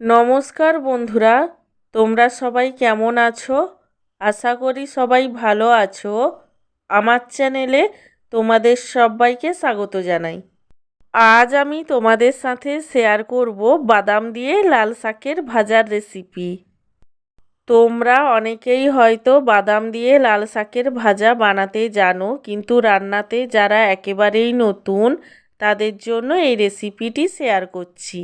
নমস্কার বন্ধুরা, তোমরা সবাই কেমন আছো? আশা করি সবাই ভালো আছো। আমার চ্যানেলে তোমাদের সবাইকে স্বাগত জানাই। আজ আমি তোমাদের সাথে শেয়ার করব বাদাম দিয়ে লাল শাকের ভাজার রেসিপি তোমরা অনেকেই হয়তো বাদাম দিয়ে লাল শাকের ভাজা বানাতে জানো, কিন্তু রান্নাতে যারা একেবারেই নতুন, তাদের জন্য এই রেসিপিটি শেয়ার করছি।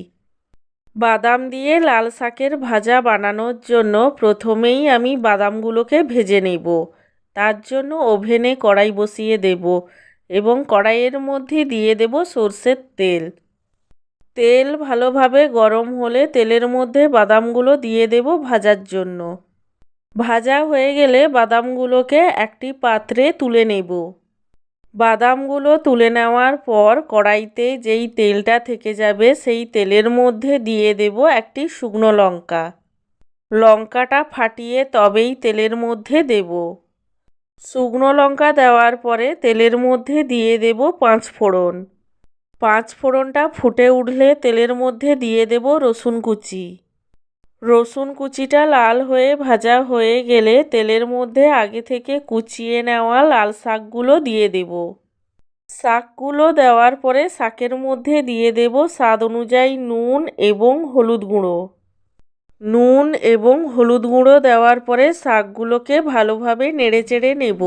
বাদাম দিয়ে লাল শাকের ভাজা বানানোর জন্য প্রথমেই আমি বাদামগুলোকে ভেজে নেব। তার জন্য ওভেনে কড়াই বসিয়ে দেব এবং কড়াইয়ের মধ্যে দিয়ে দেব সর্ষের তেল। তেল ভালোভাবে গরম হলে তেলের মধ্যে বাদামগুলো দিয়ে দেব ভাজার জন্য। ভাজা হয়ে গেলে বাদামগুলোকে একটি পাত্রে তুলে নেব। বাদামগুলো তুলে নেওয়ার পর কড়াইতে যেই তেলটা থেকে যাবে, সেই তেলের মধ্যে দিয়ে দেব একটি শুকনো লঙ্কা। লঙ্কাটা ফাটিয়ে তবেই তেলের মধ্যে দেব। শুকনো লঙ্কা দেওয়ার পরে তেলের মধ্যে দিয়ে দেব পাঁচ ফোড়ন। পাঁচ ফোড়নটা ফুটে উঠলে তেলের মধ্যে দিয়ে দেব রসুন কুচি। রসুন কুচিটা লাল হয়ে ভাজা হয়ে গেলে তেলের মধ্যে আগে থেকে কুচিয়ে নেওয়া লাল শাকগুলো দিয়ে দেব। শাকগুলো দেওয়ার পরে শাকের মধ্যে দিয়ে দেব স্বাদ অনুযায়ী নুন এবং হলুদ গুঁড়ো। নুন এবং হলুদ গুঁড়ো দেওয়ার পরে শাকগুলোকে ভালোভাবে নেড়েচেড়ে নেব।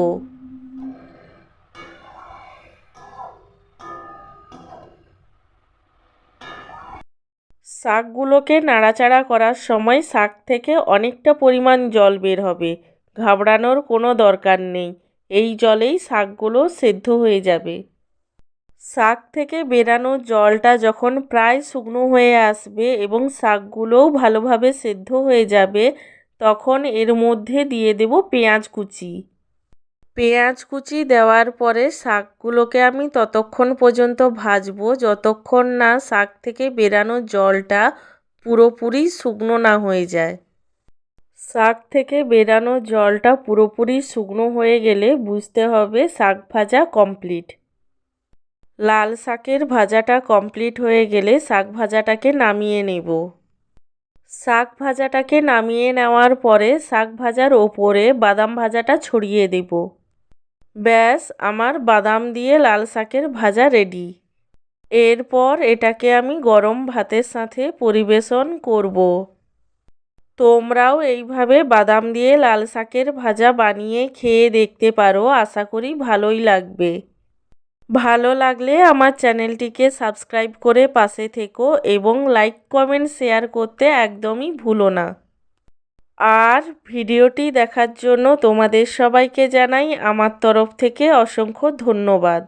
শাকগুলোকে নাড়াচাড়া করার সময় শাক থেকে অনেকটা পরিমাণ জল বের হবে। ঘাবড়ানোর কোনো দরকার নেই। এই জলেই শাকগুলো সেদ্ধ হয়ে যাবে। শাক থেকে বেরানো জলটা যখন প্রায় শুকনো হয়ে আসবে এবং শাকগুলোও ভালোভাবে সেদ্ধ হয়ে যাবে, তখন এর মধ্যে দিয়ে দেব পেঁয়াজ কুচি। পেঁয়াজ কুচি দেওয়ার পরে শাকগুলোকে আমি ততক্ষণ পর্যন্ত ভাজবো। যতক্ষণ না শাক থেকে বেরানো জলটা পুরোপুরি শুকনো না হয়ে যায়। শাক থেকে বেরানো জলটা পুরোপুরি শুকনো হয়ে গেলে বুঝতে হবে শাক ভাজা কমপ্লিট। লাল শাকের ভাজাটা কমপ্লিট হয়ে গেলে শাক ভাজাটাকে নামিয়ে নেব। শাক ভাজাটাকে নামিয়ে নেওয়ার পরে শাক ভাজার ওপরে বাদাম ভাজাটা ছড়িয়ে দেব। ব্যাস, আমার বাদাম দিয়ে লাল শাকের ভাজা রেডি। এরপর এটাকে আমি গরম ভাতের সাথে পরিবেশন করব। তোমরাও এইভাবে বাদাম দিয়ে লাল শাকের ভাজা বানিয়ে খেয়ে দেখতে পারো, আশা করি ভালোই লাগবে। ভালো লাগলে আমার চ্যানেলটিকে সাবস্ক্রাইব করে পাশে থেকো এবং লাইক, কমেন্ট, শেয়ার করতে একদমই ভুলো না। আর ভিডিওটি দেখার জন্য তোমাদের সবাইকে জানাই আমার তরফ থেকে অসংখ্য ধন্যবাদ।